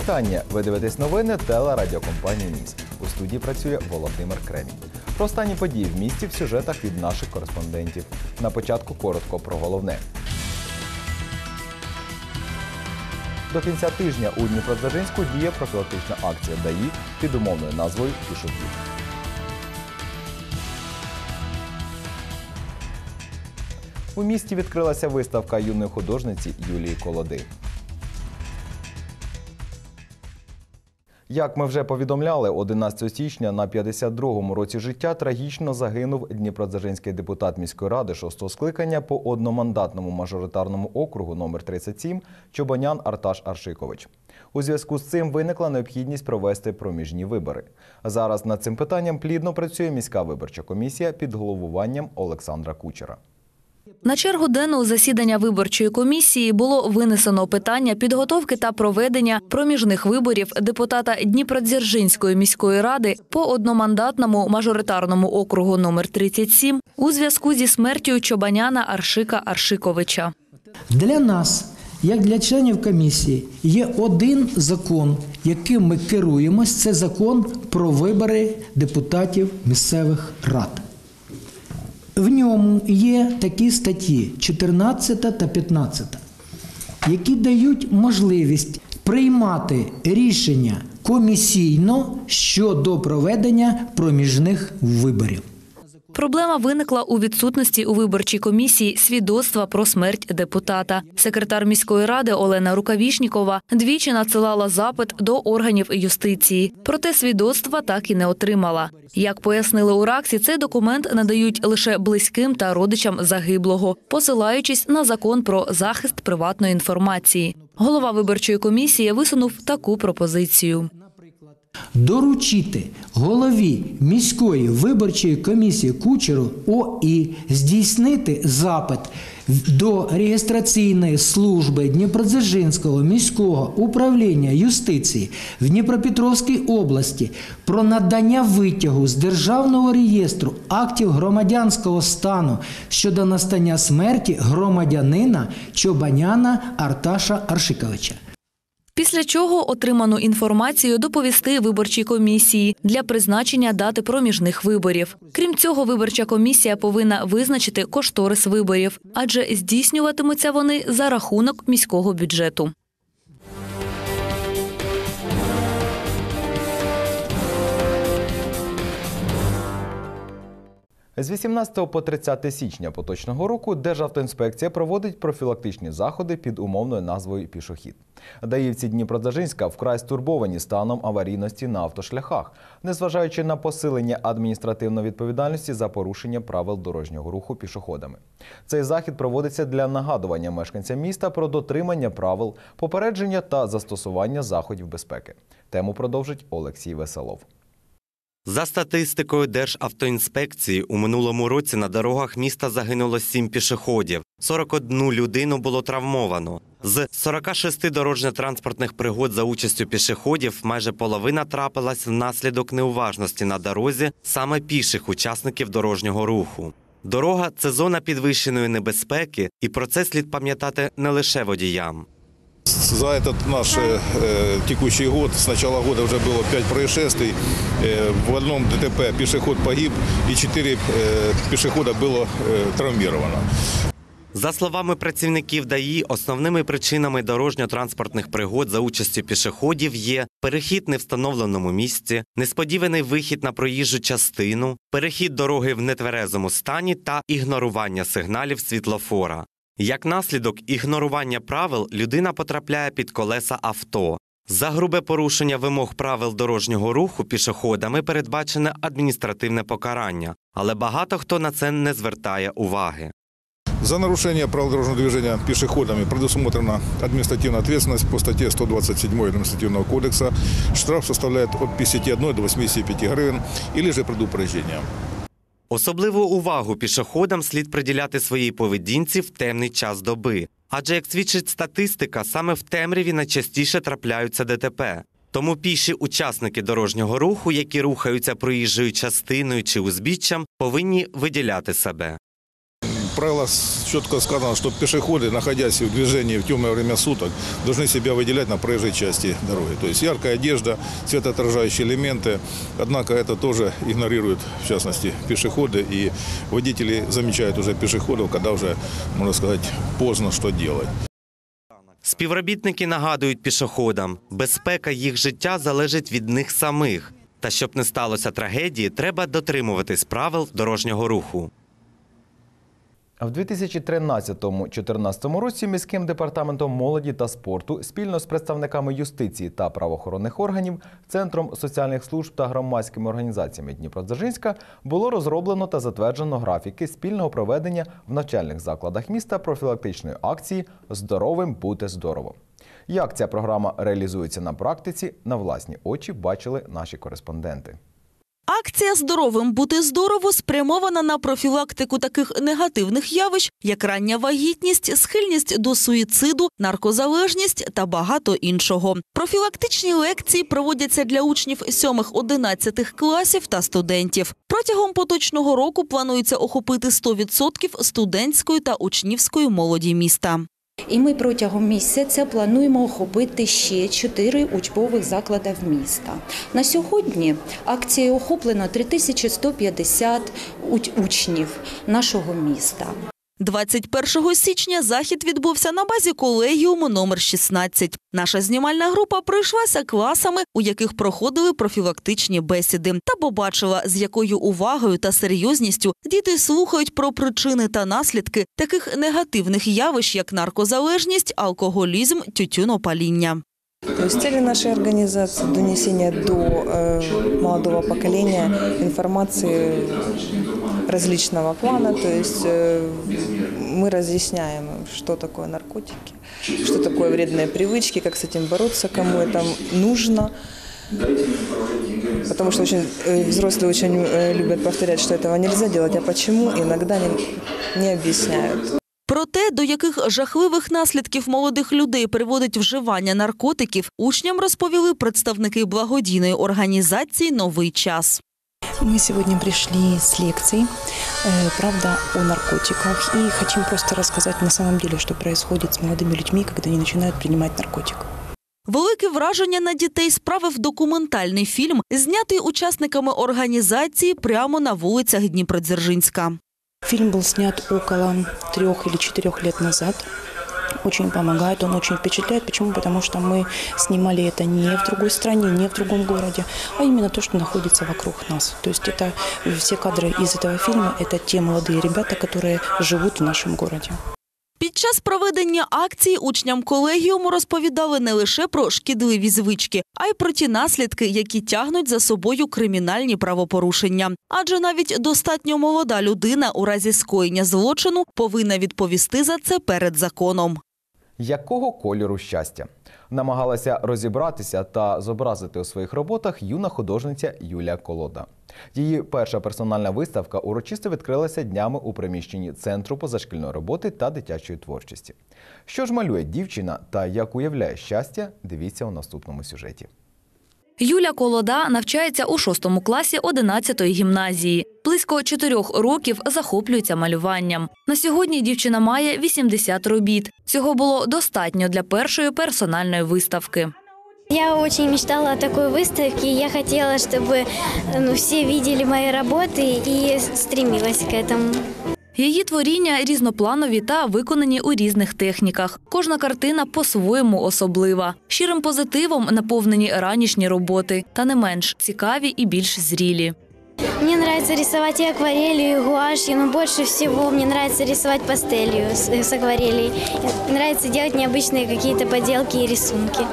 Вітання. Ви дивитесь новини телерадіокомпанії Німс. У студії працює Володимир Кремінь. Про останні події в місті в сюжетах від наших кореспондентів. На початку коротко про головне. До кінця тижня у Дніпродзержинську діє профілактична акція ДАІ під умовною назвою Пішохід. У місті відкрилася виставка юної художниці Юлії Колоди. Як ми вже повідомляли, 11 січня на 52-му році життя трагічно загинув дніпродзержинський депутат міської ради шостого скликання по одномандатному мажоритарному округу номер 37 Чобанян Арташ Аршикович. У зв'язку з цим виникла необхідність провести проміжні вибори. Зараз над цим питанням плідно працює міська виборча комісія під головуванням Олександра Кучера. На чергу денного засідання виборчої комісії було винесено питання підготовки та проведення проміжних виборів депутата Дніпродзержинської міської ради по одномандатному мажоритарному округу номер 37 у зв'язку зі смертю Чобаняна Аршика Аршиковича. Для нас, як для членів комісії, є один закон, яким ми керуємось. Це закон про вибори депутатів місцевих рад. В ньому є такі статті 14 та 15, які дають можливість приймати рішення комісійно щодо проведення проміжних виборів. Проблема виникла у відсутності у виборчій комісії свідоцтва про смерть депутата. Секретар міської ради Олена Рукавішнікова двічі надсилала запит до органів юстиції, проте свідоцтва так і не отримала. Як пояснили у РАКСі, цей документ надають лише близьким та родичам загиблого, посилаючись на закон про захист приватної інформації. Голова виборчої комісії висунув таку пропозицію. Доручити голові міської виборчої комісії Кучеру ОІ здійснити запит до реєстраційної служби Дніпродзержинського міського управління юстиції в Дніпропетровській області про надання витягу з державного реєстру актів громадянського стану щодо настання смерті громадянина Чобаняна Арташа Аршиковича. Після чого отриману інформацію доповісти виборчій комісії для призначення дати проміжних виборів. Крім цього, виборча комісія повинна визначити кошторис виборів, адже здійснюватимуться вони за рахунок міського бюджету. З 18 по 30 січня поточного року Державтоінспекція проводить профілактичні заходи під умовною назвою Пішохід. Даївці Дніпродзержинська вкрай стурбовані станом аварійності на автошляхах, незважаючи на посилення адміністративної відповідальності за порушення правил дорожнього руху пішоходами. Цей захід проводиться для нагадування мешканцям міста про дотримання правил, попередження та застосування заходів безпеки. Тему продовжить Олексій Веселов. За статистикою Державтоінспекції, у минулому році на дорогах міста загинуло 7 пішоходів, 41 людину було травмовано. З 46 дорожньо-транспортних пригод за участю пішоходів майже половина трапилась внаслідок неуважності на дорозі саме піших учасників дорожнього руху. Дорога це зона підвищеної небезпеки, і про це слід пам'ятати не лише водіям. За этот наш э, текущий год, с начала года уже было 5 происшествий. Э, в одном ДТП пешеход погиб и 4 э, пешехода было э, травмировано. За словами працівників ДАІ, основними причинами дорожньо-транспортних пригод за участю пішоходів є перехід не встановленому місці, несподіваний вихід на проїжджу частину, перехід дороги в нетверезому стані та ігнорування сигналів світлофора. Як наслідок ігнорування правил людина потрапляє під колеса авто. За грубе порушення вимог правил дорожнього руху пішоходами передбачене адміністративне покарання, але багато хто на це не звертає уваги. За нарушение правил дорожного движения пешеходами предусмотрена административная ответственность по статье 127 административного кодекса. Штраф составляет от 51 до 85 гривен или же предупреждение. Особливу увагу пішоходам слід приділяти своїй поведінці в темний час доби. Адже, як свідчить статистика, саме в темряві найчастіше трапляються ДТП. Тому піші учасники дорожнього руху, які рухаються проїжджою частиною чи узбіччям, повинні виділяти себе правило с- четко сказано, что пешеходы, находясь в движении в темное время суток, должны себя выделять на проезжей части дороги. То есть яркая одежда, светоотражающие элементы. Однако это тоже игнорируют, в частности, пешеходы. И водители замечают уже пешеходов, когда уже, можно сказать, поздно что делать. Співробітники нагадують пішоходам, безпека їх життя залежить від них самих. Та щоб не сталося трагедії, треба дотримуватись правил дорожнього руху. В 2013-2014 році міським департаментом молоді та спорту спільно з представниками юстиції та правоохоронних органів, центром соціальних служб та громадськими організаціями Дніпродзержинська було розроблено та затверджено графіки спільного проведення в навчальних закладах міста профілактичної акції Здоровим бути здорово. Як ця програма реалізується на практиці, на власні очі бачили наші кореспонденти. Акція Здоровим бути здорово спрямована на профілактику таких негативних явищ, як рання вагітність, схильність до суїциду, наркозалежність та багато іншого. Профілактичні лекції проводяться для учнів 7-11 класів та студентів. Протягом поточного року планується охопити 100% студентської та учнівської молоді міста. І ми протягом місяця плануємо охопити ще чотири учбових заклади міста. На сьогодні акцією охоплено 3150 учнів нашого міста. 21 січня захід відбувся на базі колегіуму номер 16. Наша знімальна група пройшлася класами, у яких проходили профілактичні бесіди, та побачила, з якою увагою та серйозністю діти слухають про причини та наслідки таких негативних явищ, як наркозалежність, алкоголізм, тютюнопаління. То есть цели нашей организации – донесение до э, молодого поколения информации различного плана. То есть э, мы разъясняем, им, что такое наркотики, что такое вредные привычки, как с этим бороться, кому это нужно. Потому что очень, э, взрослые очень э, любят повторять, что этого нельзя делать, а почему, иногда не, не объясняют. Про те, до яких жахливих наслідків молодих людей приводить вживання наркотиків, учням розповіли представники благодійної організації Новий час. Мы сегодня пришли с лекцией, э, правда, о наркотиках. И хотим просто рассказать на самом деле, что происходит с молодыми людьми, когда они начинают принимать наркотик. Велике враження на дітей справив документальний фільм, знятий учасниками організації прямо на вулицях Дніпродзержинська. Фильм был снят около трех или четырех лет назад. Очень помогает, он очень впечатляет. Почему? Потому что мы снимали это не в другой стране, не в другом городе, а именно то, что находится вокруг нас. То есть это э, все кадры из этого фильма, это те молодые ребята, которые живут в нашем городе. Під час проведення акції учням колегіуму розповідали не лише про шкідливі звички, а й про ті наслідки, які тягнуть за собою кримінальні правопорушення. Адже навіть достатньо молода людина у разі скоєння злочину повинна відповісти за це перед законом. якого кольору щастя? Намагалася розібратися та зобразити у своїх роботах юна художниця Юлія Колода. Її перша персональна виставка урочисто відкрилася днями у приміщенні Центру позашкільної роботи та дитячої творчості. Що ж малює дівчина та як уявляє щастя, дивіться у наступному сюжеті. Юля Колода навчається у шостому класі 11-ї гімназії. Близько чотирьох років захоплюється малюванням. На сьогодні дівчина має 80 робіт. Цього було достатньо для першої персональної виставки. Я очень мечтала о такой выставке. Я хотела, чтобы ну, все видели мои работы и стремилась к этому. Її творіння різнопланові та виконані у різних техніках. Кожна картина по-своєму особлива. Щирим позитивом наповнені ранішні роботи, та не менш цікаві і більш зрілі. Мне нравится рисовать и акварелью, и гуашью, но больше всего мне нравится рисовать пастелью с, с акварелей. Нравится делать необычные какие-то поделки и рисунки.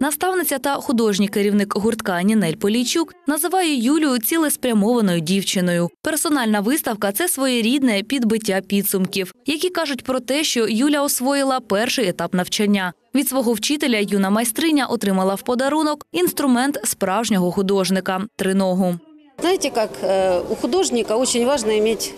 Наставниця та художній керівник гуртка Нінель Полійчук називає Юлію цілеспрямованою дівчиною. Персональна виставка це своєрідне підбиття підсумків, які кажуть про те, що Юля освоїла перший етап навчання. Від свого вчителя юна майстриня отримала в подарунок інструмент справжнього художника триногу. Знаете, как э, у художника очень важно иметь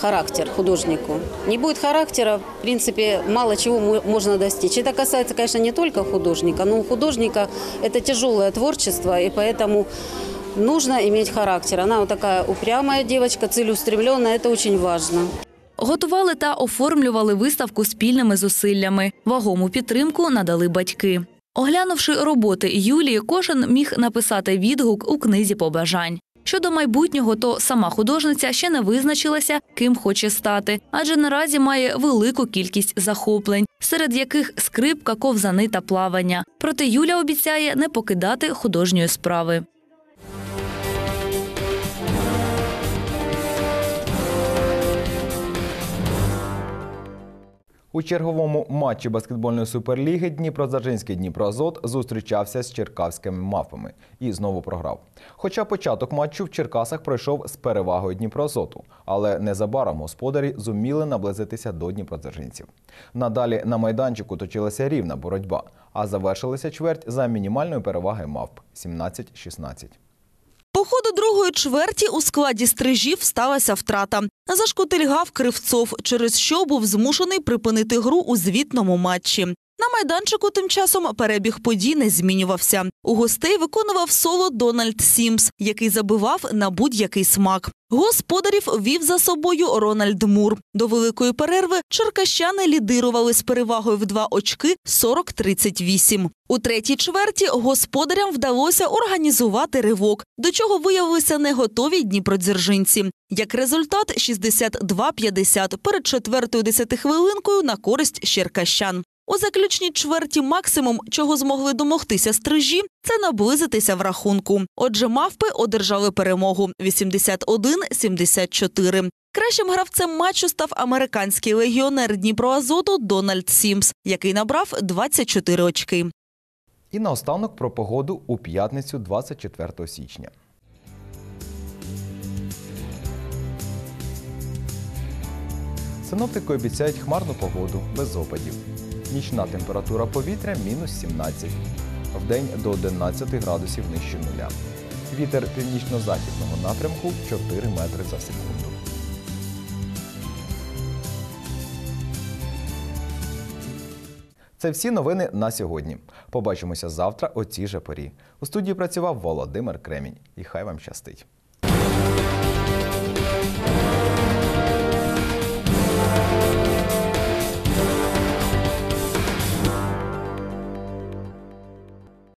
характер художнику. Не будет характера, в принципе, мало чего мо- можно достичь. Это касается, конечно, не только художника, но у художника это тяжелое творчество, и поэтому нужно иметь характер. Она вот такая упрямая девочка, целеустремленная, это очень важно. Готували та оформлювали виставку спільними зусиллями. Вагому підтримку надали батьки. Оглянувши роботи Юлії, кожен міг написати відгук у книзі побажань. Щодо майбутнього, то сама художниця ще не визначилася, ким хоче стати, адже наразі має велику кількість захоплень, серед яких скрипка, ковзани та плавання. Проте Юля обіцяє не покидати художньої справи. У черговому матчі баскетбольної суперліги Дніпродзержинський Дніпроазот зустрічався з черкаськими мавпами і знову програв. Хоча початок матчу в Черкасах пройшов з перевагою Дніпроазоту, але незабаром господарі зуміли наблизитися до дніпродзержинців. Надалі на майданчику точилася рівна боротьба, а завершилася чверть за мінімальною перевагою мавп 17-16. По ходу другої чверті у складі стрижів сталася втрата. Зашкутильгав Кривцов, через що був змушений припинити гру у звітному матчі. На майданчику тим часом перебіг подій не змінювався. У гостей виконував соло Дональд Сімс, який забивав на будь-який смак. Господарів вів за собою Рональд Мур. До великої перерви черкащани лідирували з перевагою в два очки 40-38. У третій чверті господарям вдалося організувати ривок, до чого виявилися не готові дніпродзержинці. Як результат, 62-50 перед четвертою десятихвилинкою на користь черкащан. У заключній чверті максимум, чого змогли домогтися стрижі, це наблизитися в рахунку. Отже, мавпи одержали перемогу 81-74. Кращим гравцем матчу став американський легіонер Дніпроазоту Дональд Сімс, який набрав 24 очки. І наостанок про погоду у п'ятницю 24 січня. Синоптики обіцяють хмарну погоду без опадів. Нічна температура повітря мінус 17, вдень до 11 градусів нижче нуля. Вітер північно-західного напрямку 4 метри за секунду. Це всі новини на сьогодні. Побачимося завтра о цій же порі. У студії працював Володимир Кремінь. І хай вам щастить.